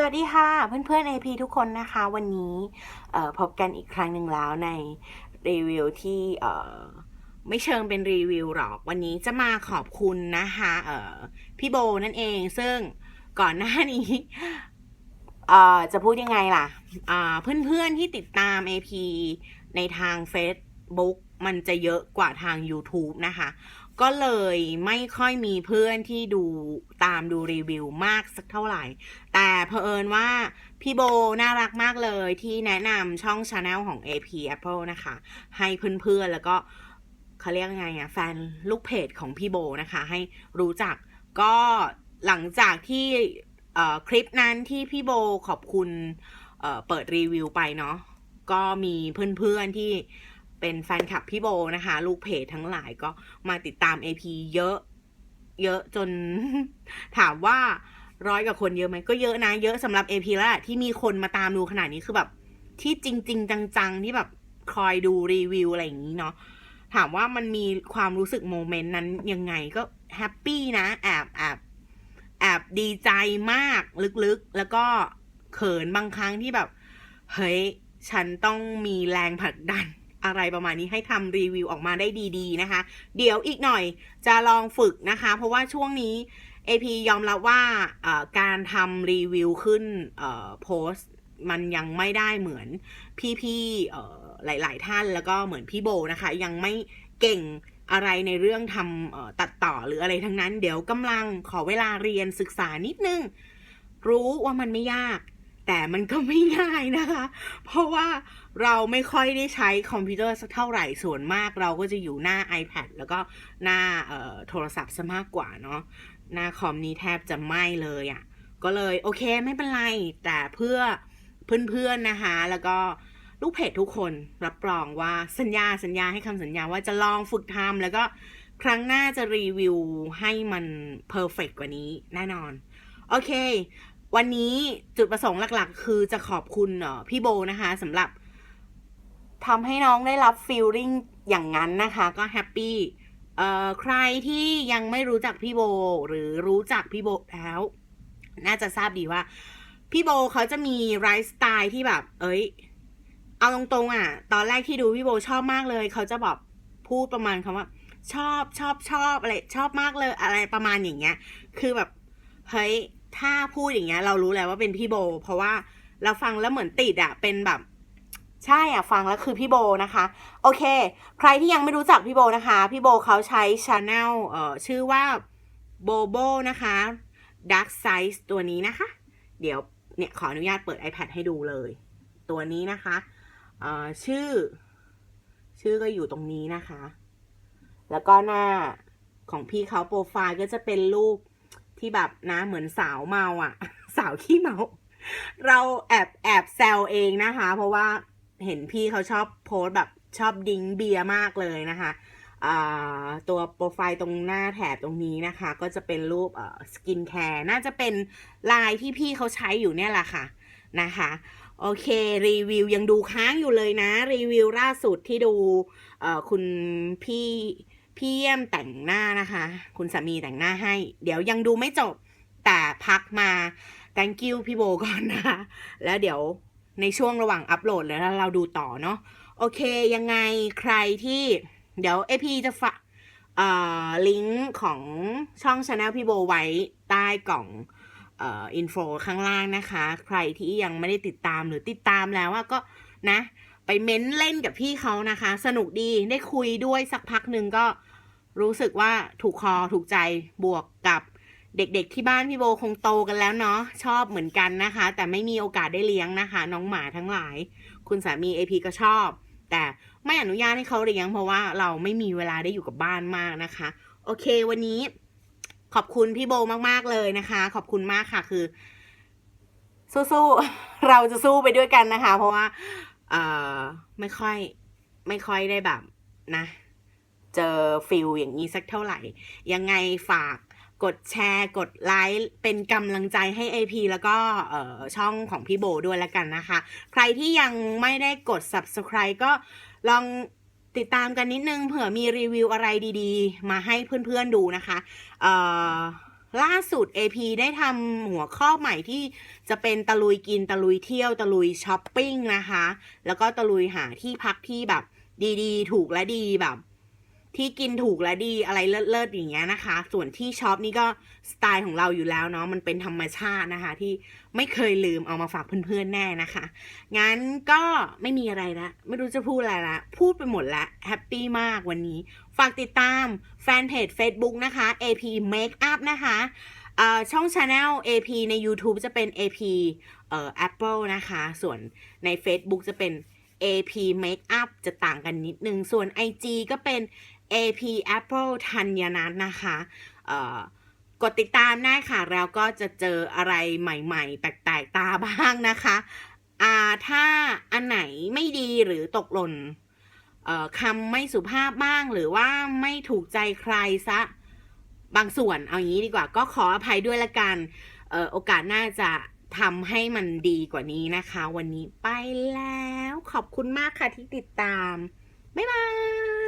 สวัสดีค่ะเพื่อนๆ AP ทุกคนนะคะ วันนี้พบกันอีกครั้งหนึ่งแล้วในรีวิวที่ไม่เชิงเป็นรีวิวหรอก วันนี้จะมาขอบคุณนะคะพี่โบนั่นเองซึ่งก่อนหน้านี้จะพูดยังไงล่ะอ่าเพื่อนๆที่ติดตาม AP ในทาง Facebook มันจะเยอะกว่าทาง YouTube นะคะ ก็เลยไม่ค่อยมีเพื่อนที่ดูตามดูรีวิวมากสักเท่าไหร่ แต่เผอิญว่าพี่โบน่ารักมากเลยที่แนะนำช่องชาแนลของ AP Apple นะคะ ให้เพื่อนๆแล้วก็เขาเรียกไงอะแฟนลูกเพจของพี่โบนะคะ ให้รู้จักก็หลังจากที่คลิปนั้นที่พี่โบขอบคุณเเปิดรีวิวไปเนาะก็มีเพื่อนๆที่ เป็นแฟนคลับพี่โบนะคะ ลูกเพจทั้งหลายก็มาติดตาม AP เยอะ เยอะจนถามว่าร้อยกับคนเยอะไหมก็เยอะนะ เยอะสำหรับ AP แล้วแหละที่มีคนมาตามดูขนาดนี้คือแบบ ที่จริงๆจังๆ ที่แบบคอยดูรีวิวอะไรอย่างนี้เนาะถามว่ามันมีความรู้สึกโมเมนต์นั้นยังไงก็แฮปปี้นะแอบแอบแอบดีใจมากลึกๆ แล้วก็เขินบางครั้งที่แบบ เฮ้ย ฉันต้องมีแรงผลักดัน อะไรประมาณนี้ให้ทำรีวิวออกมาได้ดีๆนะคะ เดี๋ยวอีกหน่อยจะลองฝึกนะคะ เพราะว่าช่วงนี้ AP ยอมรับว่าการทำรีวิวขึ้นโพสต์มันยังไม่ได้เหมือนพี่ๆหลาย ๆ ท่านแล้วก็เหมือนพี่โบนะคะ ยังไม่เก่งอะไรในเรื่องทำตัดต่อหรืออะไรทั้งนั้น เดี๋ยวกำลังขอเวลาเรียนศึกษานิดนึง รู้ว่ามันไม่ยาก แต่มันก็ไม่ง่ายนะคะ เพราะว่าเราไม่ค่อยได้ใช้คอมพิวเตอร์สักเท่าไหร่ส่วนมากเราก็จะอยู่หน้า iPad แล้วก็หน้าโทรศัพท์ซะมากกว่าเนาะหน้าคอมนี้แทบจะไม่เลยอะ่ะก็เลยโอเคไม่เป็นไร แต่เพื่อเพื่อนๆนะคะ แล้วก็ลูกเพจทุกคนรับรองว่าสัญญาสัญญาให้คำสัญญาว่าจะลองฝึกทำแล้วก็ครั้งหน้าจะรีวิวให้มันเพอร์เฟกกว่านี้แน่นอน โอเค วันนี้จุดประสงค์หลักๆ คือจะขอบคุณเอ่อพี่โบนะคะสำหรับทำให้น้องได้รับฟีลลิ่งอย่างนั้นนะคะ ก็แฮปปี้เอ่อใครที่ยังไม่รู้จักพี่โบ หรือรู้จักพี่โบแล้ว น่าจะทราบดีว่า พี่โบเขาจะมีไลฟ์สไตล์ที่แบบ เอ้ย เอาตรงๆอะ ตอนแรกที่ดูพี่โบชอบมากเลย เขาจะแบบพูดประมาณคำว่า ชอบชอบชอบอะไรชอบมากเลยอะไรประมาณอย่างเงี้ย คือแบบเฮ้ย ถ้าพูดอย่างเงี้ย เรารู้แล้วว่าเป็นพี่โบ เพราะว่าเราฟังแล้วเหมือนติดอะเป็นแบบใช่อะฟังแล้วคือพี่โบนะคะ โอเค ใครที่ยังไม่รู้จักพี่โบนะคะ พี่โบเขาใช้ชาแนลเอ่อชื่อว่าโบโบนะคะ Dark Size ตัวนี้นะคะ เดี๋ยวเนี่ยขออนุญาตเปิด iPad ให้ดูเลย ตัวนี้นะคะเอ่อชื่อ ชื่อก็อยู่ตรงนี้นะคะ แล้วก็หน้าของพี่เขาโปรไฟล์ก็จะเป็นรูป ที่แบบนะเหมือนสาวเมาอะ สาวขี้เมา เราแอบแอบแซวเองนะคะ เพราะว่าเห็นพี่เขาชอบโพสต์แบบชอบดิ้งเบียร์มากเลยนะคะตัวโปรไฟล์ตรงหน้าแถบตรงนี้นะคะ ก็จะเป็นรูปสกินแคร์น่าจะเป็นลายที่พี่เขาใช้อยู่เนี่ยแหละค่ะนะคะโอเครีวิวยังดูค้างอยู่เลยนะ รีวิวล่าสุดที่ดูคุณพี่ พี่เยี่ยมแต่งหน้านะคะ คุณสามีแต่งหน้าให้ เดี๋ยวยังดูไม่จบแต่พักมา thank you พี่โบก่อนนะคะ แล้วเดี๋ยวในช่วงระหว่างอัปโหลดแล้วเราดูต่อเนาะโอเคยังไงใครที่เดี๋ยวเอพีจะฝากเอ่อลิงก์ของช่องช anel พี่โบไว้ใต้กล่องอ่ออินโฟข้างล่างนะคะ ใครที่ยังไม่ได้ติดตามหรือติดตามแล้วก็นะ ไปเม้นเล่นกับพี่เขานะคะ สนุกดีได้คุยด้วยสักพักหนึ่งก็ รู้สึกว่าถูกคอถูกใจบวกกับเด็กๆที่บ้านพี่โบคงโตกันแล้วเนาะชอบเหมือนกันนะคะ แต่ไม่มีโอกาสได้เลี้ยงนะคะ น้องหมาทั้งหลาย คุณสามีเอพีก็ชอบ แต่ไม่อนุญาตให้เขาเลี้ยง เพราะว่าเราไม่มีเวลาได้อยู่กับบ้านมากนะคะ โอเควันนี้ขอบคุณพี่โบมากๆเลยนะคะ ขอบคุณมากค่ะคือ สู้ๆเราจะสู้ไปด้วยกันนะคะ เพราะว่า เอ่อไม่ค่อย ไม่ค่อยได้แบบนะ เจอฟิลอย่างนี้สักเท่าไหร่ ยังไงฝากกดแชร์ กดไลค์เป็นกำลังใจให้ AP แล้วก็ช่องของพี่โบด้วยแล้วกันนะคะ ใครที่ยังไม่ได้กด subscribe ก็ลองติดตามกันนิดนึงเผื่อมีรีวิวอะไรดีๆ มาให้เพื่อนๆดูนะคะล่าสุด AP ได้ทำหัวข้อใหม่ที่จะเป็นตะลุยกิน ตะลุยเที่ยว ตะลุยช้อปปิ้งนะคะ แล้วก็ตะลุยหาที่พักที่แบบดีๆ ถูกและดีแบบ ที่กินถูกและดีอะไรเลิศๆอย่างเงี้ยนะคะ ส่วนที่ช็อปนี่ก็สไตล์ของเราอยู่แล้วเนาะมันเป็นธรรมชาตินะคะ ที่ไม่เคยลืมเอามาฝากเพื่อนๆแน่นะคะ งั้นก็ไม่มีอะไรละไม่รู้จะพูดอะไรละพูดไปหมดละแฮปปี้มากวันนี้ ฝากติดตามแฟนเพจ Facebook นะคะ AP Makeup นะคะช่อง Channel AP ใน YouTube จะเป็น AP เอ่อ Apple นะคะ ส่วนใน Facebook จะเป็น AP Makeup จะต่างกันนิดนึง ส่วน IG ก็เป็น AP Apple ธัญนัทนะคะกดติดตามได้ค่ะ แล้วก็จะเจออะไรใหม่ๆ แปลกๆตาบ้างนะคะอ่าถ้าอันไหนไม่ดีหรือตกหล่นคำไม่สุภาพบ้างหรือว่าไม่ถูกใจใครซะบางส่วนเอาอย่างนี้ดีกว่า ก็ขออภัยด้วยละกันออโอกาสหน่าจะทำให้มันดีกว่านี้นะคะ วันนี้ไปแล้วขอบคุณมากค่ะที่ติดตาม บ๊ายบาย